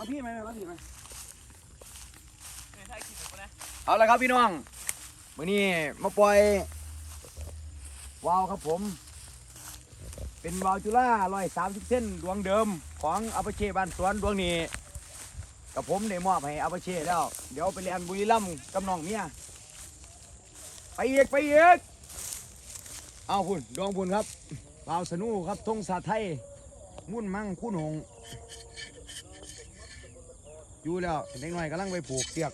เอาพี่ไหมเอาพี่ไหมเนี่ยถ้าคิดถึงนะเอาละครับพี่น้องมื้อนี้มาปล่อยวาวครับผม เป็นวาวจุฬาร้อยสามสิบเส้นดวงเดิมของอาปาเช่บ้านสวนดวงนี้กับผมได้มอบให้อาปาเช่แล้ว เดี๋ยวไปเรียนบุรีรัมย์กับน้องเมียไปอีกไปอีกเอาคุณดวงบุญครับวาวสนูครับธงสาไทยมุ่นมั่งคุณหง อยู่แล้วเด็กน้อยกำลังไปผูกเสียก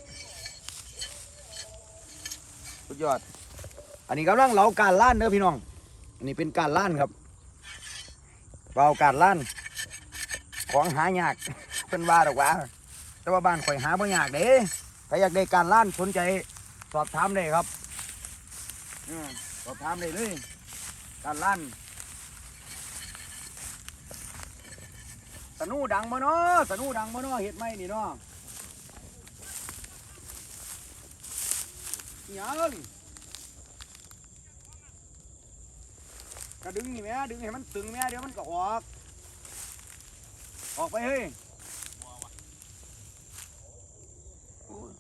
สุดยอด อันนี้กำลังเหลาการล้านเด้อพี่น้อง อันนี้เป็นการล้านครับเบาการล้านของหายากเป็นว่าดอกว่า แต่ว่าบ้านข่อยหาบ่ยากเด้ใครอยากได้การล้านสนใจสอบถามได้ครับอืมสอบถามได้เลย การล้าน สนูดังบ่เนาะสนูดังบ่เนาะเฮ็ดไหมนี่เนาะอิหยังก็ดึงนี่แม่ดึงให้มันตึงแม่เดี๋ยวมันก็ออก ออกไปเฮ้ยโอ้ย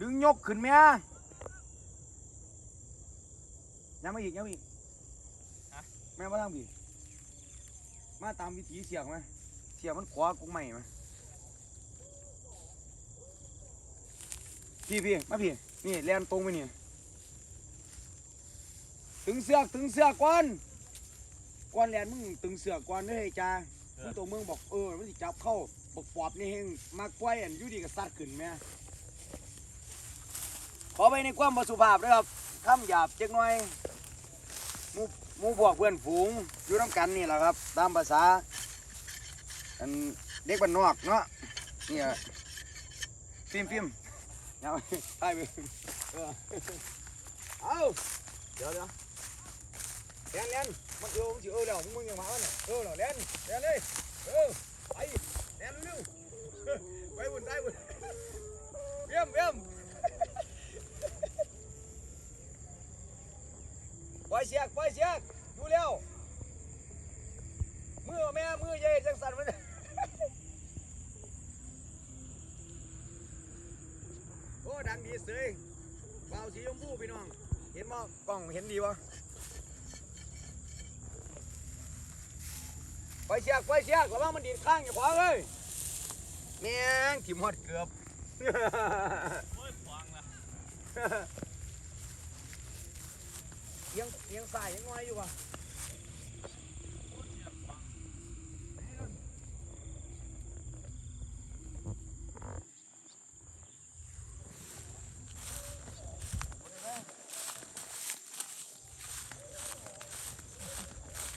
ดึงยกขึ้นแม่ยังไม่อีกยังไม่อีกแม่มาทำกี่ มาตามวิถีเสียงไหมเสียงมันขวากุ้งใหม่ไหมพี่พี่มาพี่นี่แลนตรงไปนี่ตึงเสือกตึงเสือกก่อนก่อนแลนมึงตึงเสือกก่อนเด้อไอ้จ้ามึงตัวมึงบอกเออมันสิจับเข้าบอกปอบนี่เฮงมากล้วยอันอยู่ดีก็ซัดขึ้นแม่ขอไปในความบสุภาพด้วยครับคำหยาบจักหน่อยห มูหมูพวกเพื่อนฝูงอยู่น้ำกันนี่แหละครับ ตามภาษาอันเด็กบ้านนอกเนาะนี่ยฟิล์มฟิล์มเอาไปไปเอาเดี๋ยวเดี๋ยวเล่นเล่นมันเออมันสิเออแล้วมึงยังมาเนี่ยเออแล้วเล่นเล่นเลยเออไปเล่นเร็วไปบุญได้บุญเยี่ยมเยี่ยม ล่อยเสียกปล่อยเสียกดูแล้วมือแม่มือเย่จังสันมันโอ้ดังดีเสยเบาสีชมพูพี่น้อง เห็นมั้กล้องเห็นดีวะไปเชียกไปเชียกระวังมันดีดข้างอย่าขวางเลยแม่งถิ่มหอดเกือบ โอ้ยขวางละเอี ยังยังสายยังน้อยอยู่ว่ะ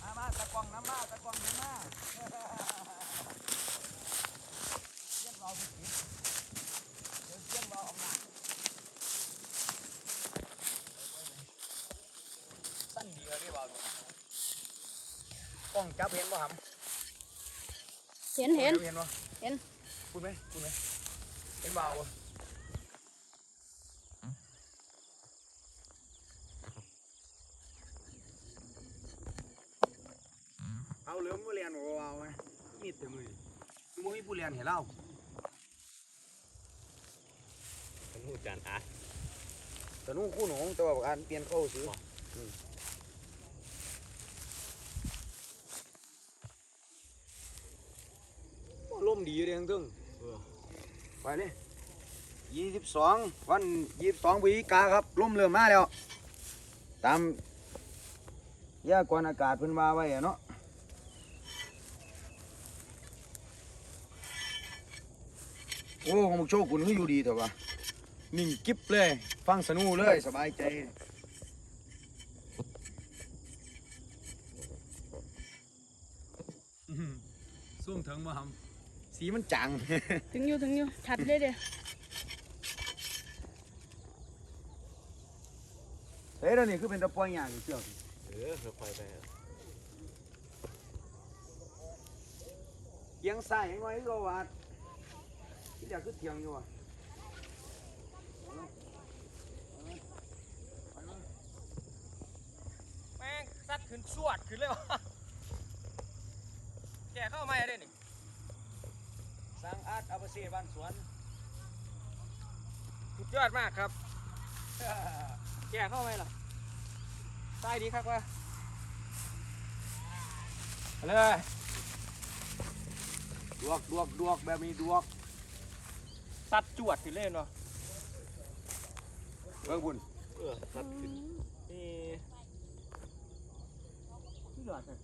มามาตะกวางน้ำมาตะกวางน้ำมาเยี่ยมเราไปกินเดี๋ยวเยี่ยมเราออกมาสั้นดีเลยพี่บ่าวก ล้องจับเห็นป่ะครับเห็นเห็น เห็นป่ะเห็นพูดไหมพูดไหมเห็นบ่าวบ่เอาเหลือมผู้เรียนบ่เอาไหมมีดเต็มมือคือบ่มีผู้เรียนเห็นเล่าเป็นหูจานอาร์ตแต่นู่นคู่หนองแต่ว่าบอกอันเปลี่ยนเข้าซื้ออืม โอ้ล่มดีเลยทั้งทึ่งไปเลยยี่สิบสองวันยี่สิบสองพฤศจิกาครับล่มเริ่มมาแล้ว ตามยากรอากาศเพิ่นว่าไว้อะเนาะโอ้ของมุกโชกุนก็อยู่ดีเถอะวะนิ่งกิ๊บเลย ฟังสนูเลยสบายใจส้มถึงมาทำ สีมันจัง ถึงอยู่ถึงอยู่ชัดเลยเด้เฮ้ยแล้วนี่คือเป็นตะปอยอย่างเสียวเออค่อยๆไปเอียงซ้ายยังไงก็วาดที่อยากคือเทียงอยู่อะแม่งซัดขึ้นสวดขึ้นเลยวะแกเข้ามาได้นี่สัง อาร์ตอาบเซ่บ้านสวน สุดยอดมากครับ แกเข้าไหมล่ะใต้ดีครับว่าเอาเลยดวกดวกดวกแบบนี้ดวกสัดจวดขึ้นเลยเนาะเบิ่งพุ่นเออสัดขึ้นนี่ที่หลอดน่ะ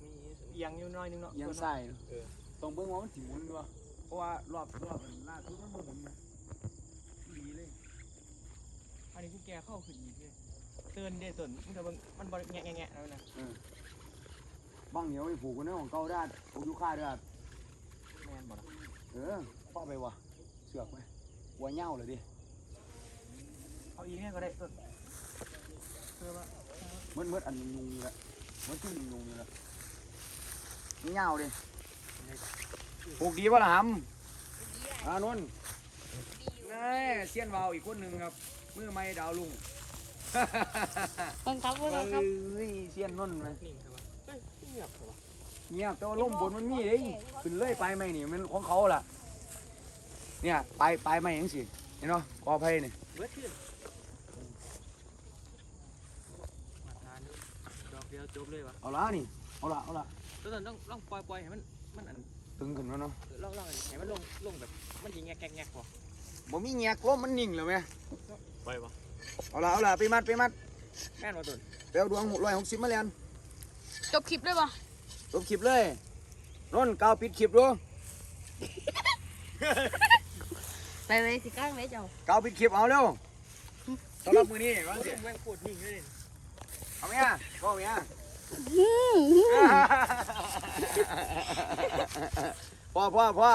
มีเอียงอยู่หน้อยนึงเนาะยังใส่เออ ต้องเบิ่งว่ามันสิหมุนด้วยเพราะว่ารอบรอบมันล่าสุดมันบ่หมุนนะดีเลยอันนี้กูแกเข้าขึ้นอีกเลยเตือนเด้เตือนมึงจะเบิ่งมันบริแงะแงะแงะแล้วนะบ้างเหนียวไปผูกกันเนื้อของเก่าได้ผูกอยู่ค่าด้วยแม่นบ่ล่ะเออป้าไปวะเสือกไหมหัวเหย้าเลยดิเอาอีกเนี่ยก็ได้เตือนเพื่อว่ามืดมืดอันยุงยุงนี่แหละมืดขึ้นยุงยุงนี่แหละเหย้าดิ ผูกดีป่ะล่ะหำอานนท์นี่เซียนวาวอีกคนหนึ่งครับมือไม้ดาวลุงบังคับพวกเราครับเอ้ยเซียนนนท์ไหมนิ่งครับว่าเฮ้ยเงียบครับว่าเงียบแต่ว่าล่มบนมันมีเด้ขึ้นเลยไปไหมนี่มันของเขาล่ะ เนี่ยไปไปไหมยังสิเห็นเนาะกอไผ่นี่เบิดขึ้นมาทานดอกเดียวจบเลยวะเอาละนี่เอาละเอาละแล้วตอนต้องต้องปล่อยปล่อยให้มัน มันอันตึงขึ้นแล้วเนาะล่องล่องให้มันลงลงแบบ มันยิงแงกแงกแงกพอบ่มีแงกล้มมันนิ่งเลยไหมปล่อยปะเอาละเอาละไปมัดไปมัดแม่นบ่ตุนไปเอาดวงร้อยหกสิบมาเรียนจบคลิปได้ปะจบคลิปเลยนนท์กาวปิดคลิปดูไปไปสิก้างไว้เจ้ากาวปิดคลิปเอาเร็วสำหรับมือนี้ว่าสิแม่งโคตรนิ่งเลยเอาไหมอะก็เอาไหมอะอืม พ่อพ่อพ่อ